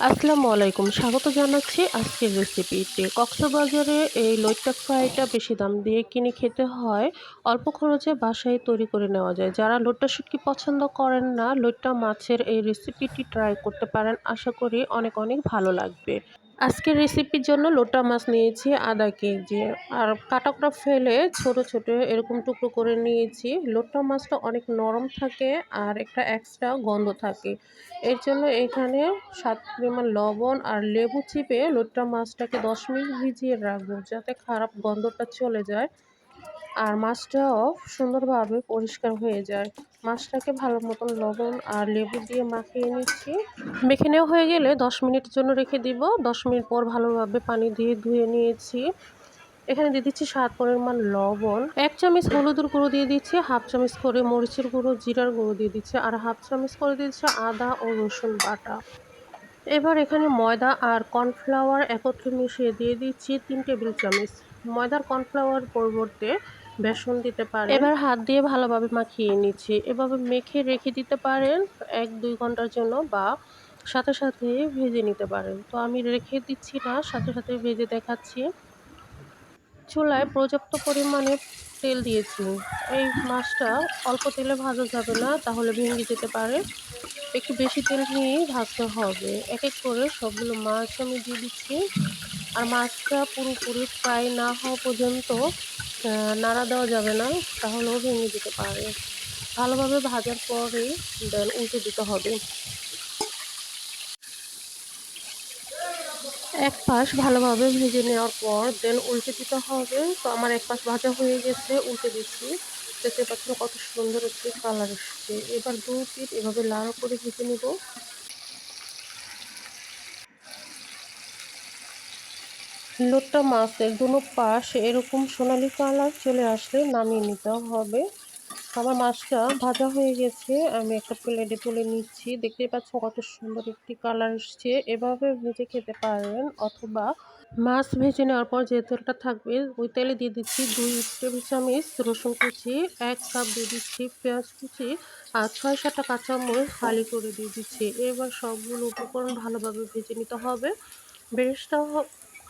আসসালামু আলাইকুম। স্বাগত জানাচ্ছি আজকের রেসিপিতে কক্সবাজারে এই লইট্টা ফ্রাইটা বেশি দাম দিয়ে কিনে খেতে হয়। অল্প খরচে বাসায় তৈরি করে নেওয়া যায়। যারা লোট্টা শুটকি পছন্দ করেন না লোট্টা মাছের এই রেসিপিটি ট্রাই করতে পারেন। আশা করি অনেক অনেক ভালো লাগবে। আজকের রেসিপির জন্য লোটা মাছ নিয়েছি আধা কেজি আর কাটাকটা ফেলে ছোট ছোট এরকম টুকরো করে নিয়েছি। লোটা মাছটা অনেক নরম থাকে আর একটা এক্সট্রা গন্ধ থাকে। এর জন্য এখানে সাত পরিমাণ লবণ আর লেবু চিপে লোটা মাছটাকে দশ মিনিট ভিজিয়ে রাখব যাতে খারাপ গন্ধটা চলে যায়। আর মাছটাও সুন্দরভাবে পরিষ্কার হয়ে যায়। মাছটাকে ভালো মতন লবণ আর লেবু দিয়ে মাখিয়ে নিচ্ছি। মেখে নেওয়া হয়ে গেলে দশ মিনিটের জন্য রেখে দিব। দশ মিনিট পর ভালোভাবে পানি দিয়ে ধুয়ে নিয়েছি। এখানে দিয়ে দিচ্ছি স্বাদ পরিমাণ লবণ। এক চামচ হলুদের গুঁড়ো দিয়ে দিচ্ছি, হাফ চামচ করে মরিচের গুঁড়ো, জিরার গুঁড়ো দিয়ে দিচ্ছি আর হাফ চামচ করে দিচ্ছি আদা ও রসুন বাটা। এবার এখানে ময়দা আর কর্নফ্লাওয়ার একত্রে মিশিয়ে দিয়ে দিচ্ছি তিন টেবিল চামচ। ময়দার কর্নফ্লাওয়ার পরিবর্তে বেসন দিতে পারেন। এবার হাত দিয়ে ভালোভাবে মাখিয়ে নিচ্ছি। এভাবে মেখে রেখে দিতে পারেন এক, দুই ঘণ্টার জন্য বা সাথে সাথে ভেজে নিতে পারেন। তো আমি রেখে দিচ্ছি না, সাথে সাথে ভেজে দেখাচ্ছি। চুলায় পর্যাপ্ত পরিমাণে তেল দিয়েছি। এই মাছটা অল্প তেলে ভাজা যাবে না, তাহলে ভেঙে যেতে পারে। একটু বেশি তেল নিয়েই ভাজতে হবে। এক এক করে সবগুলো মাছ আমি দিয়ে দিচ্ছি। আর মাছটা পুরোপুরি ফ্রাই না হওয়া পর্যন্ত নাড়া দেওয়া যাবে না, তাহলেও ভেঙে দিতে পারে। ভালোভাবে ভাজার পরে দেন উল্টে দিতে হবে। এক পাশ ভালোভাবে ভেজে নেওয়ার পর দেন উল্টে দিতে হবে। তো আমার এক পাশ ভাজা হয়ে গেছে, উল্টে দিচ্ছি। দেখতে পাচ্ছেন কত সুন্দর একটি কালার এসছে। এবার দু পিঠ এভাবে লাল করে ভেজে নেব। লোটটা মাছের দুনো পাশ এরকম সোনালি কালার চলে আসলে নামিয়ে নিতে হবে। আমার মাছটা ভাজা হয়ে গেছে, আমি একটা প্লেটে তুলে নিচ্ছি। দেখতে পাচ্ছ কত সুন্দর একটি কালার এসছে। এভাবে ভেজে খেতে পারেন অথবা মাছ ভেজে নেওয়ার পর যে তেলটা থাকবে, ওই তেলে দিয়ে দিচ্ছি দুই টেবিল চামচ রসুন কুচি, এক কাপ দিয়ে দিচ্ছি পেঁয়াজ কুচি আর ছয় সাতটা কাঁচামরিচ খালি করে দিয়ে দিচ্ছি। এবার সবগুলো উপকরণ ভালোভাবে ভেজে নিতে হবে। বেরেস্তা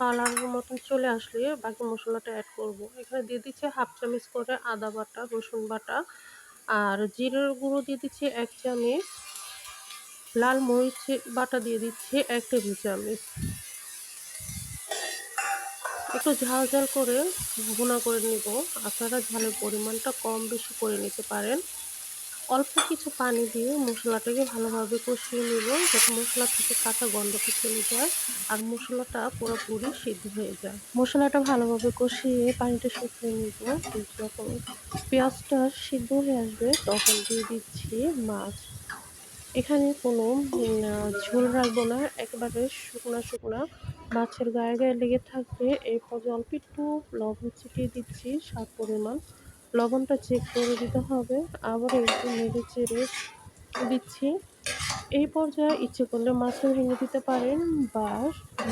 কালারের মতন চলে আসলে বাকি মশলাটা অ্যাড করব। এখানে দিয়ে দিচ্ছি হাফ চামচ করে আদা বাটা, রসুন বাটা আর জিরের গুঁড়ো দিয়ে দিচ্ছি এক চামচ, লাল মরিচ বাটা দিয়ে দিচ্ছি এক টেবিল চামচ। একটু ঝাল ঝাল করে ভুনা করে নিব। আপনারা ঝালের পরিমাণটা কম বেশি করে নিতে পারেন। অল্প কিছু পানি দিয়ে মশলাটাকে ভালোভাবে কষিয়ে নেব যাতে মশলা থেকে কাঁচা গন্ধটা চলে যায় আর মশলাটা পুরোপুরি সিদ্ধ হয়ে যায়। মশলাটা ভালোভাবে কষিয়ে পানিটা শুকিয়ে নেব। যখন পেঁয়াজটা সিদ্ধ হয়ে আসবে, তখন দিয়ে দিচ্ছি মাছ। এখানে কোনো ঝোল রাখব না। একেবারে শুকনা শুকনা মাছের গায়ে গায়ে লেগে থাকবে। এরপর অল্প একটু লবণ ছিটিয়ে দিচ্ছি, স্বাদ পরিমাণ। লবণটা চেক করে দিতে হবে। আবার একটু নেড়ে চেড়ে দিচ্ছি। এই পর্যায়ে ইচ্ছে করলে মাছটা ভেঙে দিতে পারেন বা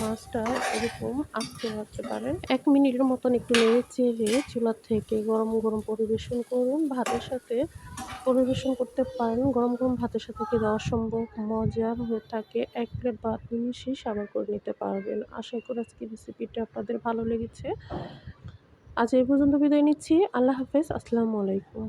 মাছটা এরকম আঁকতে রাখতে পারেন। এক মিনিটের মতন একটু নেড়ে চেড়ে চুলার থেকে গরম গরম পরিবেশন করুন। ভাতের সাথে পরিবেশন করতে পারেন। গরম গরম ভাতের সাথে খেতে অসম্ভব মজার হয়ে থাকে। এক প্লেট ভাত মিশিয়ে সাবার করে নিতে পারবেন। আশা করি আজকে রেসিপিটা আপনাদের ভালো লেগেছে। আজ এই পর্যন্ত বিদায় নিচ্ছি। আল্লাহ হাফেজ। আসসালামু আলাইকুম।